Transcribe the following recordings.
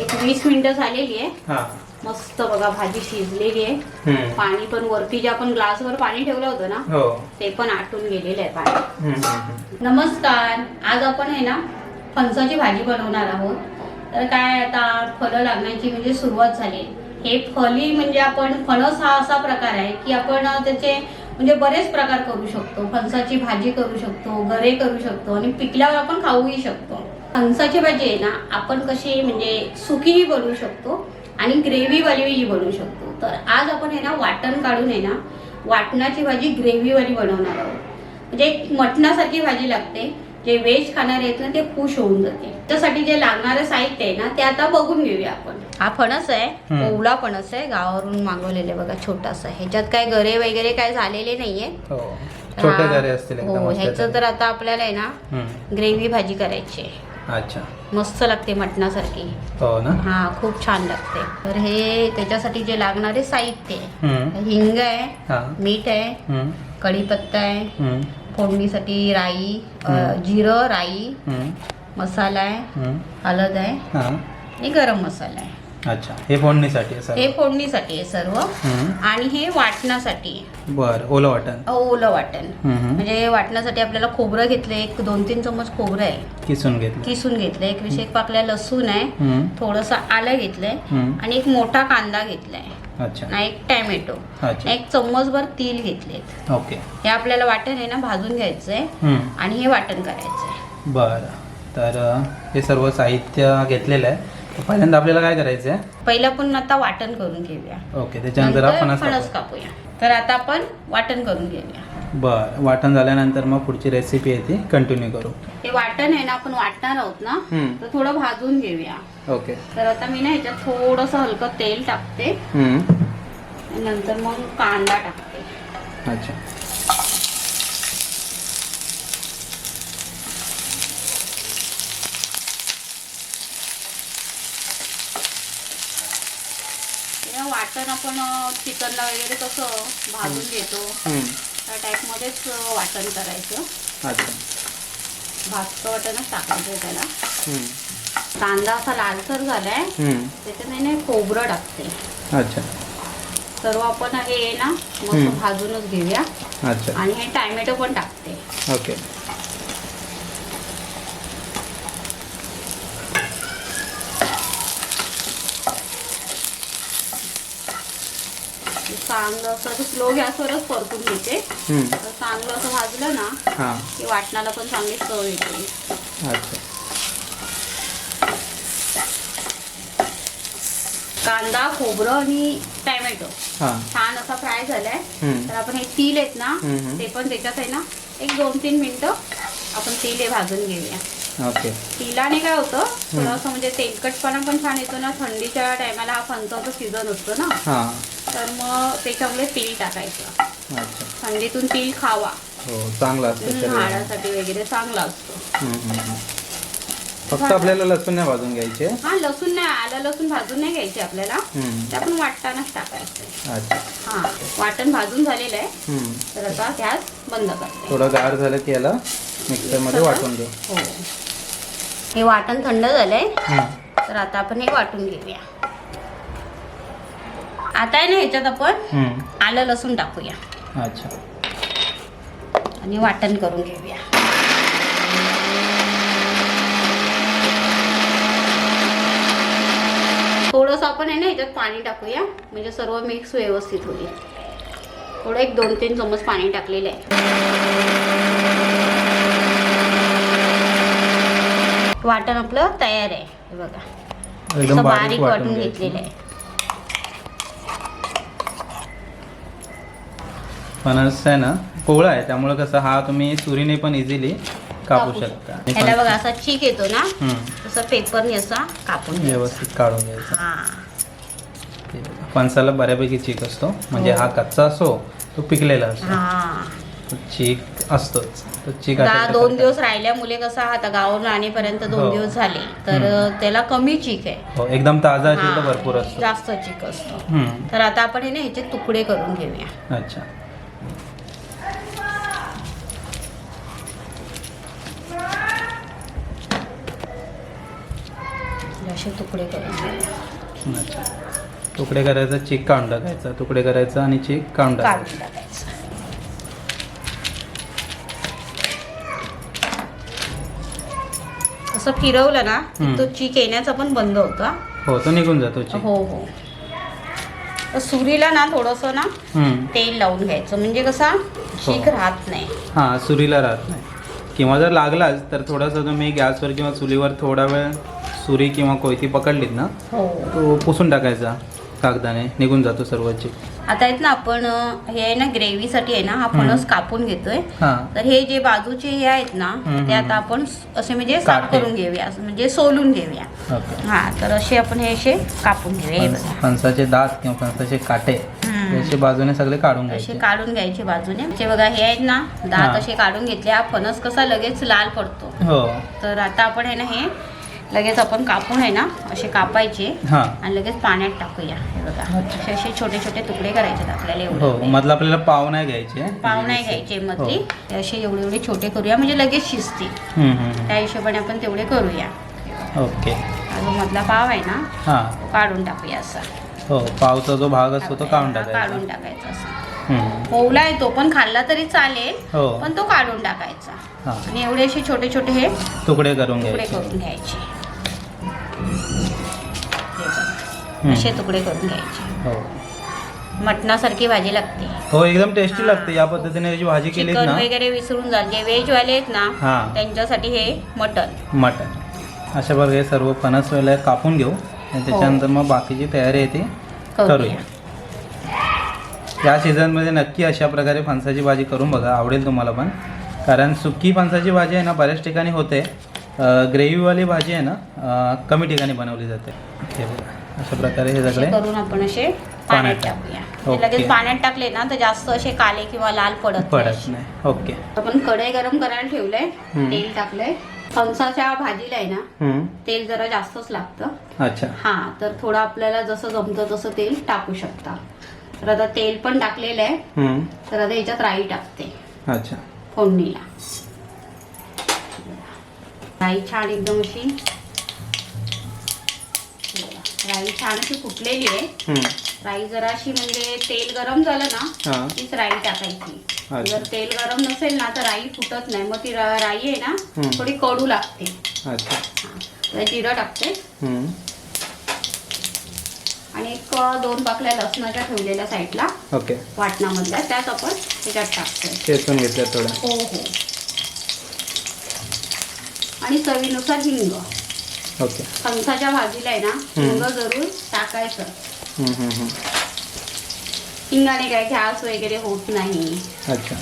एक वीस मिनिटं झालेली आहे. मस्त बघा भाजी शिजलेली आहे. पाणी पण वरती जे आपण ग्लासवर पाणी ठेवलं होतं ना हो. ते पण आटून गेलेलं आहे पाणी. नमस्कार. आज आपण आहे ना फणसाची भाजी बनवणार आहोत. तर काय आता फळं लागण्याची म्हणजे सुरुवात झाली. हे फली म्हणजे आपण फणस हा असा प्रकार आहे की आपण त्याचे म्हणजे बरेच प्रकार करू शकतो. फणसाची भाजी करू शकतो गरे करू शकतो आणि पिकल्यावर आपण खाऊही शकतो. फणसाची भाजी आहे ना आपण कशी म्हणजे सुकीही बनवू शकतो आणि ग्रेव्हीवालीही बनवू शकतो. तर आज आपण आहे ना वाटण काढून आहे ना वाटणाची भाजी ग्रेव्हीवाली बनवणार आहोत. म्हणजे एक मटणासारखी भाजी लागते जे व्हेज खाणारे आहेत ना ते खुश होऊन जाते. त्यासाठी जे लागणारं साहित्य आहे ना ते आता बघून घेऊया आपण. हा फणस आहे. ओवला फणस आहे गावावरून मागवलेले बघा छोटासा. ह्याच्यात काय गरे वगैरे काय झालेले नाहीये. हो. छोटे हा. ह्याचं तर आता आपल्याला आहे ना. ग्रेव्ही भाजी करायची आहे. अच्छा मस्त लागते मटणासारखी हो ना हा खूप छान लागते तर हे त्याच्यासाठी जे लागणारे साहित्य आहे. हिंग आहे हा मीठ आहे. कढीपत्ता आहे. फोडणीसाठी राई. जिरं राई. मसाला आहे. हळद आहे हा आणि गरम मसाला आहे अच्छा हे फोडणीसाठी आहे हे फोडणीसाठी आहे सर्व. हम्म. आणि हे वाटण्यासाठी आहे. बरं ओलं वाटण. अ, ओलं वाटण. हम्म. म्हणजे वाटण्यासाठी आपल्याला खोबरं घेतलं एक दोन तीन चमच खोबरं आहे. किसून घेतलं किसून घेतलं एक विषय पाकल्या लसूण आहे हम्म. थोडंसं आलं घेतलंय हम्म. आणि एक मोठा कांदा घेतलाय. अच्छा. आणि एक टॅमॅटो. अच्छा. एक चम्मचभर तीळ घेतलेत. ओके. हे आपल्याला वाटण आहे ना भाजून घ्यायचंय हम्म. आणि हे वाटण करायचंय. बरं. तर अ, हे सर्व साहित्य घेतलेलं आहे. पहिल्यांदा आपल्याला काय करायचं आहे पहिलं आपण आता वाटण करून घेऊया. ओके त्याच्यानंतर नंतर आपण फणस कापूया. तर आता आपण वाटण करून घेऊया. बरं वाटण झाल्यानंतर मग पुढची रेसिपी आहे ती कंटिन्यू करू. हे वाटण आहे ना आपण वाटणार आहोत ना? हम्म. तर थोडं भाजून घेऊया. ओके. तर आता मी ना ह्याच्यात थोडंसं हलकं तेल टाकते. हम्म. नंतर मग कांदा टाकते. अच्छा हे वाटण आपण चिकनला वगैरे कसं भाजून घेतो. त्या टाईपमध्येच वाटण करायचं. भाजतं वाटणच टाकायचं त्याला. कांदा असा लालसर झालाय. त्याच्यात खोबरं टाकते. अच्छा. सर्व आपण हे ना मस्त हम्म. भाजूनच घेऊया. अच्छा. आणि हे टॅमॅटो पण टाकते. ओके. चांगलं असं स्लो गॅसवरच परतून घेते. चांगलं असं भाजलं ना की वाटणाला पण चांगली चव येते. अच्छा. कांदा खोबरं आणि टॅमॅटो. छान असा फ्राय झालाय. तर आपण हे तीळ आहेत ना. ते पण त्याच्यात आहे ना एक दोन तीन मिनिटं आपण तेल हे भाजून घेऊया. ओके. तिलाने काय होतं थोडंसं म्हणजे तेलकटपणा पण छान येतो ना थंडीच्या टायमाला हा फणसाचा सीझन असतो ना. तर मग त्याच्यामुळे तेल टाकायचं. अच्छा. थंडीतून तेल खावा. हो चांगलं असतं शरीराला. हाडासाठी वगैरे चांगला असतो. हम्म, हम्म, हम्म. फक्त आपल्याला लसूण नाही भाजून घ्यायचे? हा लसूण नाही आलं लसूण भाजून नाही घ्यायचे आपल्याला. हम्म. ते आपण वाटतानाच टाकायचं. अच्छा. हा वाटण भाजून झालेलं आहे. हम्म. तर आता गॅस बंद करते. थोडं गार झालं की याला मिक्सरमध्ये वाटून घेऊ हो. हे वाटण थंड झालंय. हम्म. तर आता आपण हे वाटून घेऊया. आता आहे ना ह्याच्यात आपण हम्म. आलं लसूण टाकूया. अच्छा. आणि वाटण करून घेऊया. थोडंसं आपण आहे ना ह्याच्यात पाणी टाकूया. म्हणजे सर्व मिक्स व्यवस्थित होईल. थोडं एक दोन तीन चम्मच पाणी टाकलेलं आहे. वाटण आपलं तयार आहे. हे बघा. असं बारीक बारीक वाटून वाटून घ्यायचं. घेतलेलं आहे. फणस आहे ना कोवळा आहे. त्यामुळे कसं हा तुम्ही सुरीने पण इझिली कापू शकता. ह्याला बघा असा चीक येतो ना. तसं पेपरने असा कापून. व्यवस्थित काढून घ्यायचा. हा. फणसाला बऱ्यापैकी चीक असतो. म्हणजे हो. हा कच्चा असो तो पिकलेला असतो. हा. चीक असतोच. तो चीक दोन दिवस राहिल्यामुळे कसं आता गावावरून आणेपर्यंत दोन हो. दिवस झाले. तर त्याला कमी चीक आहे. हो एकदम ताजा भरपूर असतो. जास्त चीक असतो. तर आता आपण हे ना ह्याचे तुकडे करून घेऊया. अच्छा. असे तुकडे करून घेऊया. अच्छा तुकडे करायचा चीक काढून टाकायचा तुकडे करायचा आणि चीक काढून टाकायचा काढून टाकायचं असं फिरवलं ना की. तो चीक येण्याचा पण बंद होतो हा. तो निघून जातो हो हो तर सुरीला ना थोडंसं ना. तेल लावून घ्यायचं म्हणजे कसा चीक हो. राहत नाही हां सुरीला राहत नाही किंवा जर लागलाच तर थोडासा तुम्ही गॅसवर किंवा चुलीवर थोडा वेळ सुरी किंवा कोयती पकडलीत ना हो. तो पुसून टाकायचा कागदाने निघून जातो सर्व चीक आता आहेत ना आपण अं, हे आहे ना ग्रेव्हीसाठी आहे ना हा फणस कापून घेतोय. हां. तर हे जे बाजूचे हे आहेत ना हम्म, ते. आता आपण स- असे म्हणजे साफ काटे. करून घेऊया असं म्हणजे सोलून घेऊया. ओके. हा तर असे आपण हे असे कापून घेऊया. हे फणस- फणसाचे दात किंवा फणसाचे काटे हम्म. हे बाजूने सगळे काढून असे घ्यायचे. काढून घ्यायचे बाजूने. ते बघा हे आहेत ना हा. दात असे काढून घेतले हा फणस कसा लगेच लाल पडतो. हो. तर आता आपण आहे ना हे लगेच आपण कापून आहे ना असे कापायचे हां. आणि लगेच पाण्यात टाकूया. हे बघा अच्छा. असे असे छोटे छोटे तुकडे करायचे आपल्याला हो एवढे. मधलं आपल्याला पाव नाही घ्यायचे. पाव नाही घ्यायचे मधली. हो. ते असे एवढे एवढे छोटे करूया म्हणजे लगेच शिजतील. त्या हिशोबाने आपण तेवढे करूया. ओके. हा जो मधला पाव आहे ना हां. तो काढून टाकूया असा. हो पावचा जो भाग असतो तो काढून हा, टाकायचा. काढून टाकायचा असा. ओवला आहे तो पण खाल्ला तरी चालेल हो. पण तो काढून टाकायचा. हां. आणि एवढे असे छोटे छोटे हे तुकडे करून तुकडे घ्यायचे. करून घ्यायचे. हे बघा. हम्म. असे तुकडे करून घ्यायचे. हो. मटणासारखी भाजी लागते. हो एकदम टेस्टी लागते. या पद्धतीने याची भाजी चिकन ना. वगैरे विसरून जाल जे व्हेज वाले आहेत ना हां. त्यांच्यासाठी हे मटन मटन अशा प्रकारे सर्व फणस वेळेला कापून घेऊ. आणि त्याच्यानंतर मग बाकीची तयारी आहे ती करूया. या सीझनमध्ये नक्की अशा प्रकारे फणसाची भाजी करून बघा आवडेल तुम्हाला पण. कारण सुकी फणसाची भाजी आहे ना बऱ्याच ठिकाणी होते. ग्रेव्हीवाली भाजी आहे ना कमी ठिकाणी बनवली जाते. अशा प्रकारे हे सगळे करून आपण असे पाण्यात टाकूया. म्हणजे लगेच पाण्यात टाकले ना तर जास्त असे काले किंवा लाल पडत पडत. नाही. ओके. आपण कढई गरम करायला ठेवलंय. तेल टाकलंय. फणसाच्या भाजीला आहे ना. तेल जरा जास्तच लागतं. अच्छा. हा तर थोडं आपल्याला जसं जमतं तसं तेल टाकू शकता. तर आता तेल पण टाकलेलं आहे. तर आता याच्यात राई टाकते. अच्छा. फोडणीला. राई छान एकदम अशी. राई छान अशी फुटलेली आहे. राई जरा अशी म्हणजे तेल गरम झालं ना तीच राई टाकायची. जर तेल गरम नसेल ना तर राई फुटत नाही. मग ती राई आहे ना. थोडी कडू लागते. जिरं टाकते. दोन पाकल्या लसणाच्या ठेवलेल्या साईडला. ओके. वाटणामधल्या. त्यात आपण त्याच्यात टाकतोय. घेतल्या थोड्या हो हो. आणि चवीनुसार हिंग ओके. फणसाच्या भाजीला आहे ना हिंग जरूर टाकायचं. हम्म, हम्म, हम्म. हिंगाने काय गॅस वगैरे होत नाही. अच्छा.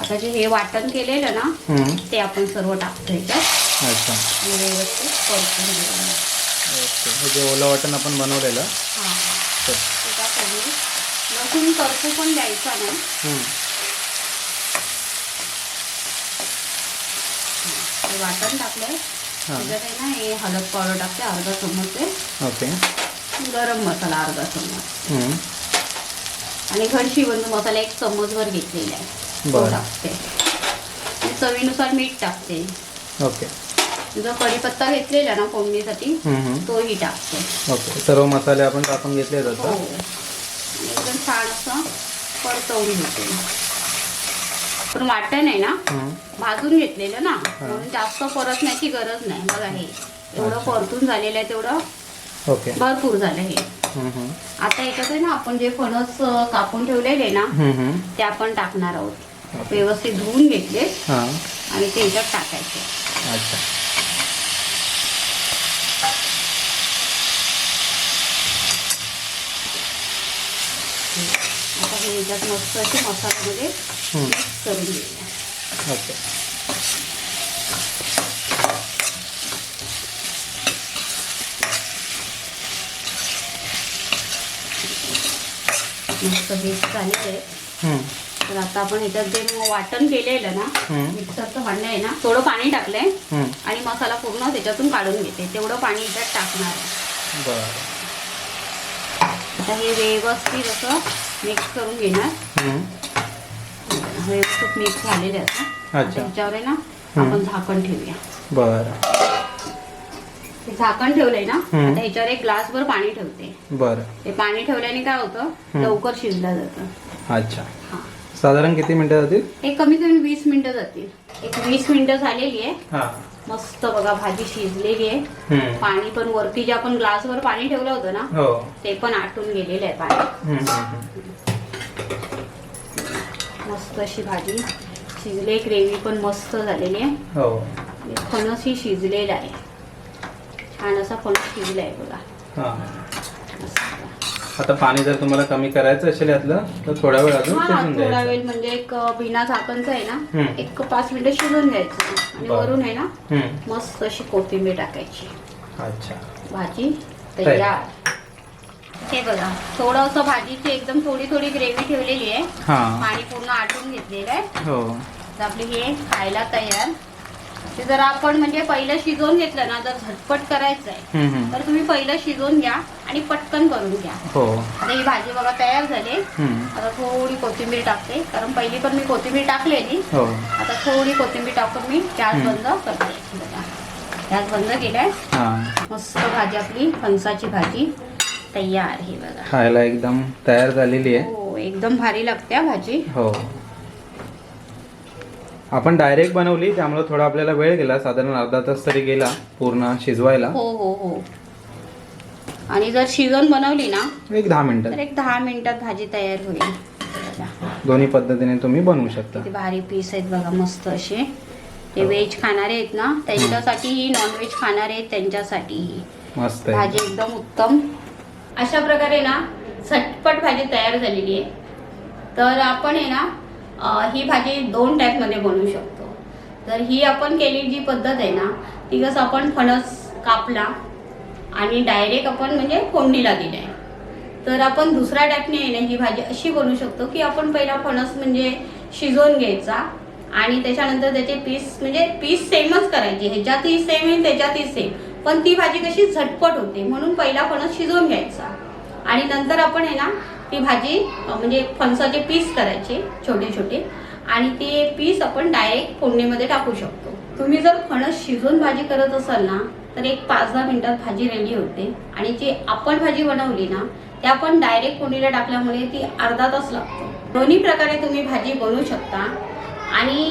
आता जे हे वाटण केलेलं ना हम्म. ते आपण सर्व टाकतो याच्यात अच्छा. आणि व्यवस्थित परतून घेऊया. ओके. हे जे ओलं वाटण आपण बनवलेलं. हा. ते. त्याच्यासाठी लसूण करपू पण द्यायचा नाही. वाटण टाकलंय. हां. त्याच्यात आहे ना हे हळद पावडर टाकते अर्धा आहे. ओके. गरम मसाला अर्धा चमच. हम्म. आणि घरची बंधू मसाला एक चम्मचभर घेतलेला आहे. तो बरं. टाकते. चवीनुसार मीठ टाकते. ओके. जो कढीपत्ता घेतलेला ना फोडणीसाठी. तोही टाकते ओके सर्व मसाले आपण टाकून घेतले हो जातात आणि एकदम छान असं परतवून घेते पण वाटण आहे ना. भाजून घेतलेलं ना म्हणून जास्त परतण्याची गरज नाही बघा हे एवढं. परतून झालेलं आहे तेवढं ओके भरपूर झालं हे. आता याच्यात आहे ना आपण जे फणस कापून ठेवलेले ना. ते आपण टाकणार आहोत. व्यवस्थित धुवून घेतले हां आणि ते याच्यात टाकायचे अच्छा हे याच्यात मस्त असे मसाल्यामध्ये करून घेऊया. ओके. मस्त मिक्स झालेलं. आहे. तर आता आपण ह्याच्यात जे वाटण केलेलं ना. मिक्सरचं भांडं आहे ना थोडं पाणी टाकलंय. आणि मसाला पूर्ण त्याच्यातून काढून घेते. तेवढं पाणी याच्यात टाकणार आहे. आता हे व्यवस्थित असं मिक्स करून घेणार. व्यवस्थित मिक्स झालेलं अच्छा. ह्याच्यावर आहे ना. आपण झाकण ठेवूया बरं झाकण ठेवलंय ना. आता ह्याच्यावर एक ग्लासभर पाणी ठेवते बरं ते पाणी ठेवल्याने काय होतं. लवकर शिजलं जातं अच्छा हा साधारण किती मिनिटं जातील? हे कमी कमी वीस मिनिटं जातील. एक वीस मिनिटं झालेली आहे. हां. मस्त बघा भाजी शिजलेली आहे. पाणी पण वरती जे आपण ग्लासवर पाणी ठेवलं होतं ना हो. ते पण आटून गेलेलं आहे पाणी. मस्त अशी भाजी शिजले ग्रेव्ही पण मस्त झालेली आहे. हो. फणस ही शिजलेला आहे. छान असा फणस शिजला आहे बघा. आता पाणी जर तुम्हाला कमी करायचं असेल यातलं तर थोडा वेळ अजून हा शिजून थोडा द्यायचं. वेळ म्हणजे एक अ, बिना झाकणचं आहे ना हम्म. एक पाच मिनिटं शिजून घ्यायचं. आणि बरं. वरून आहे ना हम्म. मस्त अशी कोथिंबीर टाकायची. अच्छा. भाजी तयार. हे बघा थोडंसं भाजीची एकदम थोडी थोडी ग्रेव्ही ठेवलेली आहे. हां. पाणी पूर्ण आटून घेतलेलं आहे. हो. तर आपली हे खायला तयार. ते जर आपण म्हणजे पहिलं शिजवून घेतलं ना जर झटपट करायचं आहे. तर तुम्ही पहिलं शिजवून घ्या आणि पटकन करून घ्या. हो. आता ही भाजी बघा तयार झाली. आता थोडी कोथिंबीर टाकते कारण पहिली पण मी कोथिंबीर टाकलेली. हो. आता थोडी कोथिंबीर टाकून मी गॅस. बंद करते. गॅस बंद केलाय मस्त भाजी आपली फणसाची भाजी तयार आहे बघा. खायला एकदम तयार झालेली आहे. हो एकदम भारी लागते भाजी. हो. आपण डायरेक्ट बनवली त्यामुळे थोडा आपल्याला वेळ गेला. साधारण अर्धा तास तरी गेला पूर्ण शिजवायला. हो हो हो. आणि जर शिजवून बनवली ना एक दहा तर मिनिटात एक दहा मिनिटात भाजी तयार होईल. दोन्ही पद्धतीने तुम्ही बनवू शकता. किती भारी पीस आहेत बघा मस्त असे. ते व्हेज खाणारे आहेत ना त्यांच्यासाठीही नॉनव्हेज खाणारे आहेत त्यांच्यासाठीही. मस्त आहे. भाजी एकदम उत्तम. अशा प्रकारे ना झटपट भाजी तयार झालेली आहे. तर आपण आहे ना ही भाजी दोन टाईपमध्ये बनवू शकतो. तर ही आपण केली जी पद्धत आहे ना ती कसं आपण फणस कापला आणि डायरेक्ट आपण म्हणजे फोडणीला आहे तर आपण दुसऱ्या टाईपने येणे ही भाजी अशी बनवू शकतो की आपण पहिला फणस म्हणजे शिजवून घ्यायचा आणि त्याच्यानंतर त्याचे पीस म्हणजे पीस सेमच करायची. ह्याच्यातही सेम आहे त्याच्यातही सेम पण ती भाजी कशी झटपट होते म्हणून पहिला फणस शिजवून घ्यायचा. आणि नंतर आपण आहे ना ती भाजी म्हणजे फणसाचे पीस करायचे छोटे छोटे. आणि ते पीस आपण डायरेक्ट फोडणीमध्ये टाकू शकतो. तुम्ही जर फणस शिजवून भाजी करत असाल ना तर एक पाच दहा मिनिटात भाजी रेडी होते. आणि जी आपण भाजी बनवली ना ते आपण डायरेक्ट फोडणीला टाकल्यामुळे ती अर्धा तास लागतो. दोन्ही प्रकारे तुम्ही भाजी बनवू शकता. आणि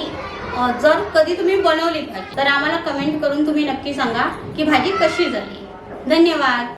जर कधी तुम्ही बनवली भाजी तर आम्हाला कमेंट करून तुम्ही नक्की सांगा की भाजी कशी झाली. धन्यवाद.